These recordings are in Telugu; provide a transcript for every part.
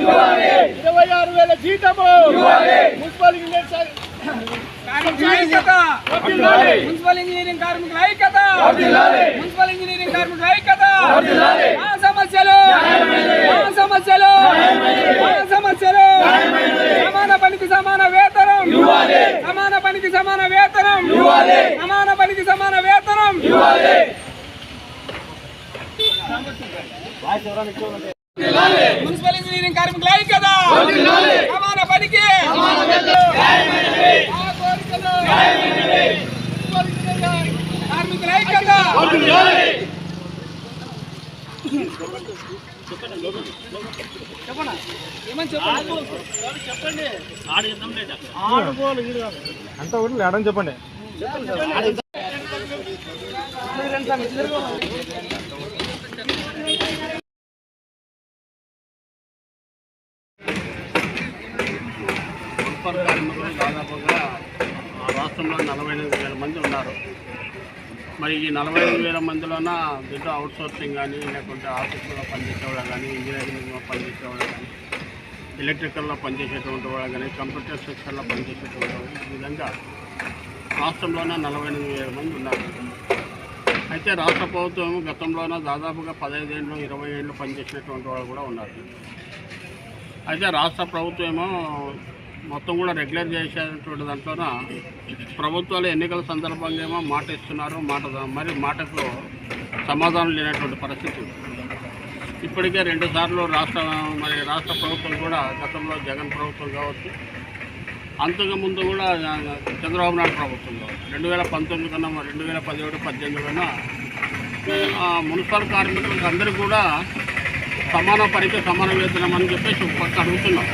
ఇరవై ఆరు వేల జీతము. మున్సిపల్. మున్సిపల్ ఇంజనీరింగ్ కార్మికుల ఐక్యత. మున్సిపల్ ఇంజనీరింగ్ కార్మికుల ఐక్యత మా సమస్యలు. మా సమస్యలు. మా సమస్యలు. సమాన పనికి సమాన వేతనం. సమాన పనికి సమాన వేతనం. సమాన పనికి సమాన వేతనం. మున్సిపల్ ఇంజనీరింగ్ కార్మికుల ఐక్యత సమాన పనికి. మున్సిపల్ కార్మికుల చెప్పనా? ఏమని చెప్పండి. అంతా ఒకటి లేడని చెప్పండి మున్సిపల్ కార్మికులు దాదాపుగా ఆ రాష్ట్రంలో నలభై ఎనిమిది వేల మంది ఉన్నారు. మరి ఈ నలభై ఎనిమిది వేల మందిలోన బిడ్డ అవుట్ సోర్సింగ్ కానీ లేకుంటే ఆఫీసులో పనిచేసేవాళ్ళు కానీ ఇంజనీరింగ్లో పనిచేసేవాళ్ళు కానీ ఎలక్ట్రికల్లో పనిచేసేటువంటి వాళ్ళు కానీ కంప్యూటర్ సెక్షన్లో పనిచేసేటువంటి వాళ్ళు ఈ విధంగా రాష్ట్రంలోనే నలభై ఎనిమిది వేల మంది ఉన్నారు. అయితే రాష్ట్ర ప్రభుత్వం గతంలోనే దాదాపుగా పదహైదు ఏళ్ళు ఇరవై ఏళ్ళు పనిచేసినటువంటి వాళ్ళు కూడా ఉన్నారు. అయితే రాష్ట్ర ప్రభుత్వం ఏమో మొత్తం కూడా రెగ్యులర్ చేసేటువంటి దాంట్లోన ప్రభుత్వాలు ఎన్నికల సందర్భంగా ఏమో మాట ఇస్తున్నారు మాట మరి మాటకు సమాధానం లేనటువంటి పరిస్థితి ఉంది. ఇప్పటికే రెండుసార్లు రాష్ట్ర మరి రాష్ట్ర ప్రభుత్వం కూడా గతంలో జగన్ ప్రభుత్వం కావచ్చు అంతకు ముందు కూడా చంద్రబాబు నాయుడు ప్రభుత్వం కావచ్చు రెండు వేల పంతొమ్మిది కన్నా రెండు వేల పదిహేడు పద్దెనిమిది కన్నా మున్సిపల్ కార్మికులకు అందరూ కూడా సమాన పనికి సమాన వేతనం అని చెప్పేసి పక్క అడుగుతున్నాం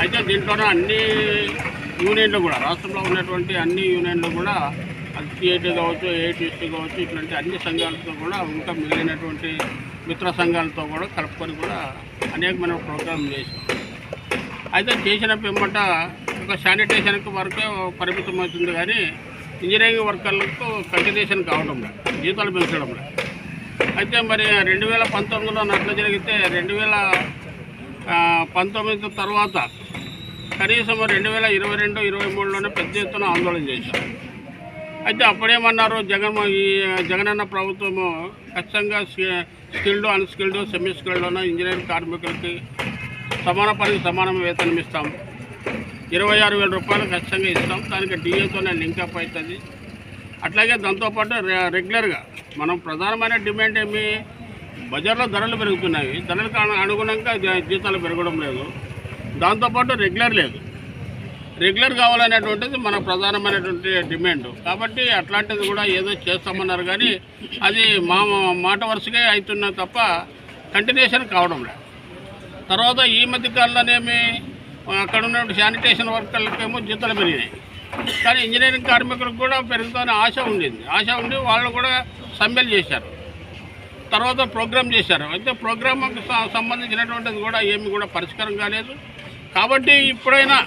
అయితే దీంట్లోనే అన్ని యూనియన్లు కూడా రాష్ట్రంలో ఉన్నటువంటి అన్ని యూనియన్లు కూడా సిఐటీ కావచ్చు ఏఐటీసీ కావచ్చు ఇట్లాంటి అన్ని సంఘాలతో కూడా ఇంకా మిగిలినటువంటి మిత్ర సంఘాలతో కూడా కలుపుకొని కూడా అనేకమైన ప్రోగ్రాం చేసాం అయితే చేసిన పిమ్మట ఒక శానిటేషన్కి వరకే పరిమితం అవుతుంది కానీ ఇంజనీరింగ్ వర్కర్లకు కంటిన్యూషన్ కావడం లేదు జీతాలు పెంచడం లేదు. అయితే మరి రెండు వేల పంతొమ్మిదిలో నట్లు జరిగితే రెండు వేల పంతొమ్మిది తర్వాత కనీసం రెండు వేల ఇరవై రెండు ఇరవై మూడులోనే పెద్ద ఎత్తున ఆందోళన చేశారు. అయితే అప్పుడేమన్నారు జగన్ ఈ జగనన్న ప్రభుత్వము ఖచ్చితంగా స్కి- స్కిల్డ్ అన్స్కిల్డ్ సెమీ స్కిల్డ్లోనూ ఇంజనీరింగ్ కార్మికులకి సమాన పనికి సమాన వేతనం ఇస్తాం. ఇరవై ఆరు వేల రూపాయలు ఖచ్చితంగా ఇస్తాం. దానికి డిఏతోనే లింకప్ అవుతుంది. అట్లాగే దాంతోపాటు రె- రెగ్యులర్గా మనం ప్రధానమైన డిమాండ్ ఏమి? బజార్లో ధరలు పెరుగుతున్నాయి. ధరలకు అనుగుణంగా జీతాలు పెరగడం లేదు. దాంతోపాటు రెగ్యులర్ లేదు. రెగ్యులర్ కావాలనేటువంటిది మన ప్రధానమైనటువంటి డిమాండ్. కాబట్టి అట్లాంటిది కూడా ఏదో చేస్తామన్నారు కానీ అది మా మాట వరుసగా అవుతున్నా తప్ప కంటిన్యూషన్ కావడం లేదు. తర్వాత ఈ మధ్య కాలంలోనేమి అక్కడ ఉన్న శానిటేషన్ వర్కర్లకేమో జీతాలు పెరిగినాయి. కానీ ఇంజనీరింగ్ కార్మికులకు కూడా పెరుగుతామని ఆశ ఉండింది. ఆశ ఉండి వాళ్ళు కూడా సమ్మెలు చేశారు. తర్వాత ప్రోగ్రామ్ చేశారు. అయితే ప్రోగ్రామ్కి సంబంధించినటువంటిది కూడా ఏమి కూడా పరిష్కారం కాలేదు. కాబట్టి ఇప్పుడైనా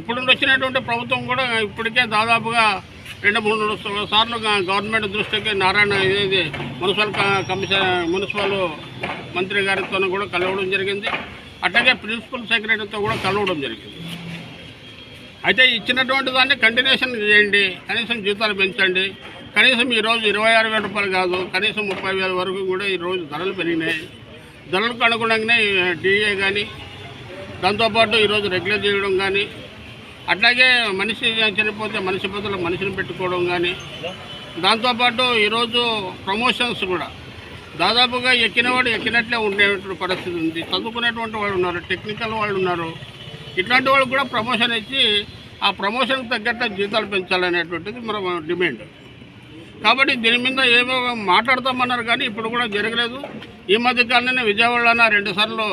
ఇప్పుడు వచ్చినటువంటి ప్రభుత్వం కూడా ఇప్పటికే దాదాపుగా రెండు మూడు సార్లు గవర్నమెంట్ దృష్టికి నారాయణ ఇది మున్సిపల్ కమిషన్ మున్సిపల్ మంత్రి గారితో కూడా కలవడం జరిగింది. అట్లాగే ప్రిన్సిపల్ సెక్రటరీతో కూడా కలవడం జరిగింది. అయితే ఇచ్చినటువంటి దాన్ని కంటిన్యూషన్ చేయండి. కనీసం జీతాలు పెంచండి. కనీసం ఈరోజు ఇరవై ఆరు వేల రూపాయలు కాదు కనీసం ముప్పై వేల వరకు కూడా ఈరోజు ధరలు పెరిగినాయి. ధరలకు అనుగుణంగానే డిఏ కానీ దాంతోపాటు ఈరోజు రెగ్యులర్ చేయడం కానీ అట్లాగే మనిషి చనిపోతే మనిషి బదులు మనిషిని పెట్టుకోవడం కానీ దాంతోపాటు ఈరోజు ప్రమోషన్స్ కూడా. దాదాపుగా ఎక్కినవాడు ఎక్కినట్లే ఉండేటువంటి పరిస్థితి ఉంది. చదువుకునేటువంటి వాళ్ళు ఉన్నారు టెక్నికల్ వాళ్ళు ఉన్నారు. ఇట్లాంటి వాళ్ళు కూడా ప్రమోషన్ ఇచ్చి ఆ ప్రమోషన్కి తగ్గట్టు జీతాలు పెంచాలనేటువంటిది మన డిమాండ్. కాబట్టి దీని మీద ఏమో మాట్లాడతామన్నారు కానీ ఇప్పుడు కూడా జరగలేదు. ఈ మధ్య కాలంలోనే రెండు రెండుసార్లు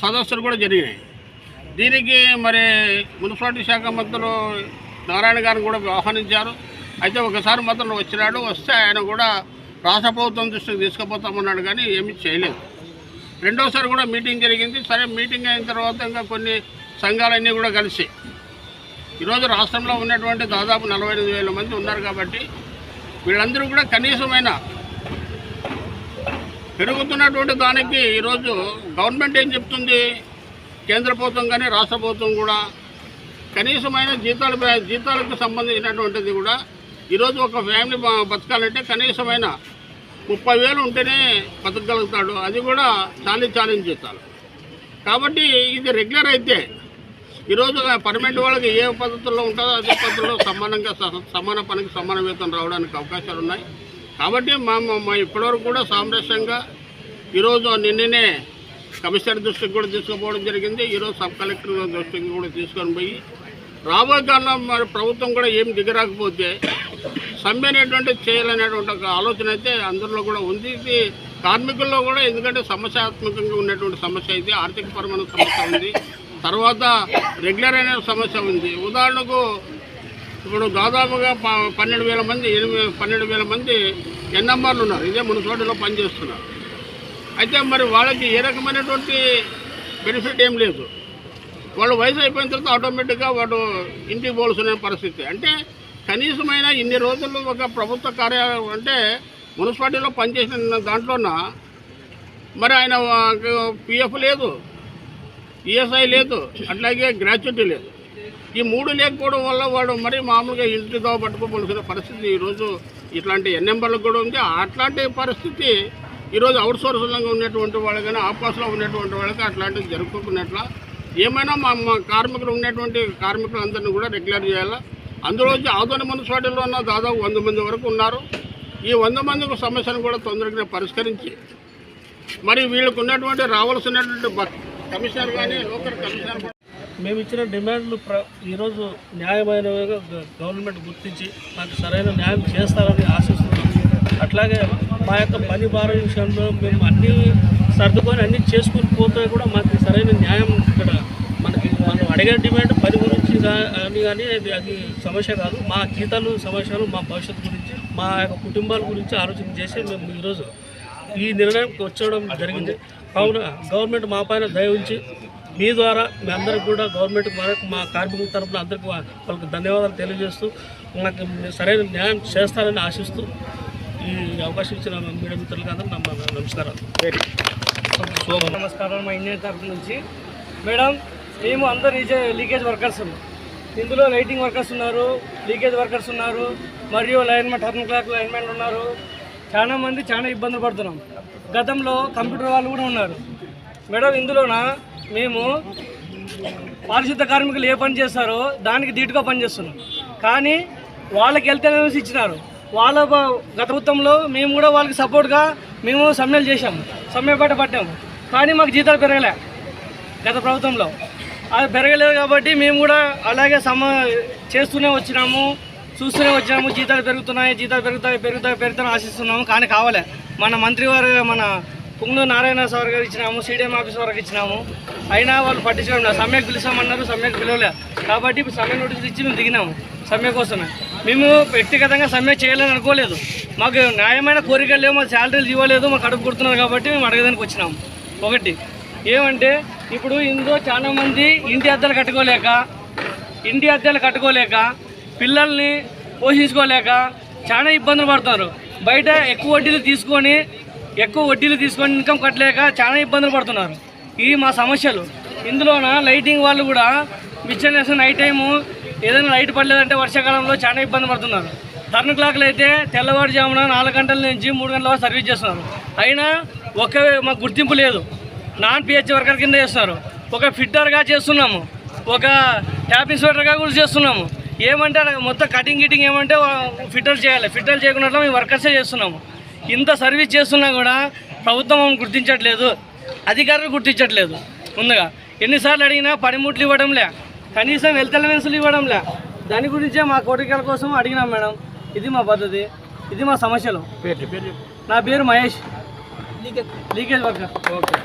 సదస్సులు కూడా జరిగినాయి. దీనికి మరి మున్సిపాలిటీ శాఖ మంత్రులు నారాయణ గారిని కూడా ఆహ్వానించారు. అయితే ఒకసారి మాత్రం వచ్చినాడు వస్తే ఆయన కూడా రాష్ట్ర ప్రభుత్వం దృష్టికి తీసుకుపోతామన్నాడు కానీ ఏమీ చేయలేదు. రెండోసారి కూడా మీటింగ్ జరిగింది. సరే మీటింగ్ అయిన తర్వాత ఇంకా కొన్ని సంఘాలన్నీ కూడా కలిసి. ఈరోజు రాష్ట్రంలో ఉన్నటువంటి దాదాపు నలభై వేల మంది ఉన్నారు కాబట్టి వీళ్ళందరూ కూడా కనీసమైన పెరుగుతున్నటువంటి దానికి ఈరోజు గవర్నమెంట్ ఏం చెప్తుంది? కేంద్ర ప్రభుత్వం కానీ రాష్ట్ర ప్రభుత్వం కూడా కనీసమైన జీతాలు జీతాలకు సంబంధించినటువంటిది కూడా ఈరోజు ఒక ఫ్యామిలీ బతకాలంటే కనీసమైన ముప్పై వేలు ఉంటేనే బతకగలుగుతాడు. అది కూడా చాలీ ఛాలెంజ్ జీతాలు. కాబట్టి ఇది రెగ్యులర్ అయితే ఈరోజు పర్మనెంట్ వాళ్ళకి ఏ పద్ధతుల్లో ఉంటుందో అదే పద్ధతిలో సమానంగా స- సమాన పనికి సమాన వేతనం రావడానికి అవకాశాలు ఉన్నాయి. కాబట్టి మా మా- మా ఇప్పటివరకు కూడా సామరస్యంగా ఈరోజు నిన్ననే కమిషనర్ దృష్టికి కూడా తీసుకుపోవడం జరిగింది. ఈరోజు సబ్ కలెక్టర్ దృష్టికి కూడా తీసుకొని పోయి రాబోయే కాలంలో మరి ప్రభుత్వం కూడా ఏం దిగరాకపోతే సమ్మె అనేటువంటి చేయాలనేటువంటి ఒక ఆలోచన అయితే అందరిలో కూడా ఉంది. ఇది కార్మికుల్లో కూడా ఎందుకంటే సమస్యాత్మకంగా ఉన్నటువంటి సమస్య ఇది ఆర్థికపరమైన సమస్య ఉంది. తర్వాత రెగ్యులర్ అనే సమస్య ఉంది. ఉదాహరణకు ఇప్పుడు దాదాపుగా ప- పన్నెండు వేల మంది ఎనిమిది పన్నెండు వేల మంది ఎన్ఎంఆర్లు ఉన్నారు. ఇదే మున్సిపాలిటీలో పనిచేస్తున్నారు. అయితే మరి వాళ్ళకి ఏ రకమైనటువంటి బెనిఫిట్ ఏం లేదు. వాళ్ళు వయసు అయిపోయిన తర్వాత ఆటోమేటిక్గా వాడు ఇంటికి పోల్సిన పరిస్థితి. అంటే కనీసమైన ఇన్ని రోజులు ఒక ప్రభుత్వ కార్యాలయం అంటే మున్సిపాలిటీలో పనిచేసిన దాంట్లోన మరి ఆయన పిఎఫ్ లేదు. ఈఎస్ఐ లేదు అట్లాగే గ్రాట్యుటీ లేదు. ఈ మూడు లేకపోవడం వల్ల వాడు మరి మామూలుగా ఇంటితో పట్టుకోవలసిన పరిస్థితి ఈరోజు ఇట్లాంటి ఎన్ఎంబర్లకు కూడా ఉంది. అట్లాంటి పరిస్థితి ఈరోజు అవుట్ సోర్సింగ్గా ఉన్నటువంటి వాళ్ళు కానీ ఆపాస్లో ఉన్నటువంటి వాళ్ళకి అట్లాంటివి జరుపుకున్నట్ల ఏమైనా మా మా కార్మికులు ఉన్నటువంటి కార్మికులందరినీ కూడా రెగ్యులర్ చేయాలా? అందులో వచ్చి ఆదోని మున్సిపాలిటీలో ఉన్న దాదాపు వంద మంది వరకు ఉన్నారు. ఈ వంద మందికి సమస్యను కూడా తొందరగా పరిష్కరించి మరి వీళ్ళకు ఉన్నటువంటి రావాల్సినటువంటి కమిషనర్ కానీ లోకల్ కమిషనర్ మేము ఇచ్చిన డిమాండ్లు ప్ర ఈరోజు న్యాయమైనవిగా గ- గవర్నమెంట్ గుర్తించి మాకు సరైన న్యాయం చేస్తారని ఆశిస్తున్నాం. అట్లాగే మా యొక్క పని భారం విషయంలో మేము అన్నీ సర్దుకొని అన్నీ చేసుకుని పోతే కూడా మాకు సరైన న్యాయం ఇక్కడ మనకి మనం అడిగే డిమాండ్ పని గురించి కానీ అని కానీ అది అది సమస్య కాదు. మా జీతాలు సమస్యలు మా భవిష్యత్తు గురించి మా యొక్క కుటుంబాల గురించి ఆలోచన చేసి మేము ఈరోజు ఈ నిర్ణయంకి వచ్చడం జరిగింది. కావున గవర్నమెంట్ మా పైన దయ ఉంచి మీ ద్వారా మీ అందరికి కూడా గవర్నమెంట్ వరకు మా కార్మికుల తరపున అందరికీ వాళ్ళకి ధన్యవాదాలు తెలియజేస్తూ నాకు సరైన న్యాయం చేస్తారని ఆశిస్తూ ఈ అవకాశం ఇచ్చిన మీడియా మిత్రులకి అందరూ నమస్కారాలు. నమస్కారం. మా ఇండియన్ తరఫు నుంచి. మేడం మేము అందరు లీకేజ్ వర్కర్స్ ఇందులో లైటింగ్ వర్కర్స్ ఉన్నారు లీకేజ్ వర్కర్స్ ఉన్నారు మరియు లైన్మెన్ టర్న్ క్లాక్ లైన్మెంట్ ఉన్నారు. చాలా మంది చాలా ఇబ్బందులు పడుతున్నాం. గతంలో కంప్యూటర్ వాళ్ళు కూడా ఉన్నారు. మేడం ఇందులోన మేము పారిశుద్ధ కార్మికులు ఏ పని చేస్తారో దానికి ధీటుగా పనిచేస్తున్నాం కానీ వాళ్ళకి హెల్త్ అలవెన్స్ ఇచ్చినారు. వాళ్ళ గత ప్రభుత్వంలో మేము కూడా వాళ్ళకి సపోర్ట్గా మేము సమ్మెలు చేశాము. సమ్మె పాట పట్టాము. కానీ మాకు జీతాలు పెరగలే గత ప్రభుత్వంలో. అది పెరగలేదు కాబట్టి మేము కూడా అలాగే సమ చేస్తూనే వచ్చినాము. చూస్తూనే వచ్చినాము జీతాలు పెరుగుతున్నాయి జీతాలు పెరుగుతాయి పెరుగుతాయి పెరుగుతాయి ఆశిస్తున్నాము. కానీ కావాలే. మన మంత్రి వారు మన పుంగనూరు నారాయణ సార్ గారు ఇచ్చినాము సీడీఎం ఆఫీస్ వరకు ఇచ్చినాము. అయినా వాళ్ళు పట్టించడం లేదు. సమ్మెకు పిలిచామన్నారు సమ్మెకు పిలవలే. కాబట్టి ఇప్పుడు సమ్మె నోటీసులు ఇచ్చి మేము దిగినాము సమ్మె కోసమే. మేము వ్యక్తిగతంగా సమ్మె చేయాలని అనుకోలేదు. మాకు న్యాయమైన కోరికలు లేవు మాకు శాలరీలు ఇవ్వలేదు మాకు కడుపు కుడుతున్నారు కాబట్టి మేము అడగదానికి వచ్చినాము. ఒకటి ఏమంటే ఇప్పుడు ఇందులో చాలామంది ఇంటి అద్దెలు కట్టుకోలేక ఇంటి అద్దెలు కట్టుకోలేక పిల్లల్ని పోషించుకోలేక చాలా ఇబ్బందులు పడుతున్నారు బయట ఎక్కువ వడ్డీలు తీసుకొని ఎక్కువ వడ్డీలు తీసుకొని ఇన్కమ్ కట్టలేక చాలా ఇబ్బందులు పడుతున్నారు. ఇవి మా సమస్యలు. ఇందులోన లైటింగ్ వాళ్ళు కూడా మిచ్చర్ నైట్ టైము ఏదైనా లైట్ పడలేదంటే వర్షాకాలంలో చాలా ఇబ్బంది పడుతున్నారు. టర్న్ క్లాక్లు అయితే తెల్లవారుజామున నాలుగు గంటల నుంచి మూడు గంటల వరకు సర్వీస్ చేస్తున్నారు. అయినా ఒక మాకు గుర్తింపు లేదు. నాన్ పిహెచ్ వర్కర్ కింద చేస్తున్నారు. ఒక ఫిట్టర్గా చేస్తున్నాము. ఒక ట్యాప్ ఇన్స్పెక్టర్గా కూడా చేస్తున్నాము. ఏమంటే మొత్తం కటింగ్ గిటింగ్ ఏమంటే ఫిట్టర్ చేయాలి. ఫిట్టర్ చేయకుండా మేము వర్కర్సే చేస్తున్నాము. ఇంత సర్వీస్ చేస్తున్నా కూడా ప్రభుత్వం గుర్తించట్లేదు. అధికారులు గుర్తించట్లేదు. ముందుగా ఎన్నిసార్లు అడిగినా పనిముట్లు ఇవ్వడంలే. కనీసం హెల్త్ అలవెన్స్లు ఇవ్వడంలే. దాని గురించే మా కోరికల కోసం అడిగినాం మేడం. ఇది మా పద్ధతి. ఇది మా సమస్యలు. నా పేరు మహేష్. Leakage worker. ఓకే.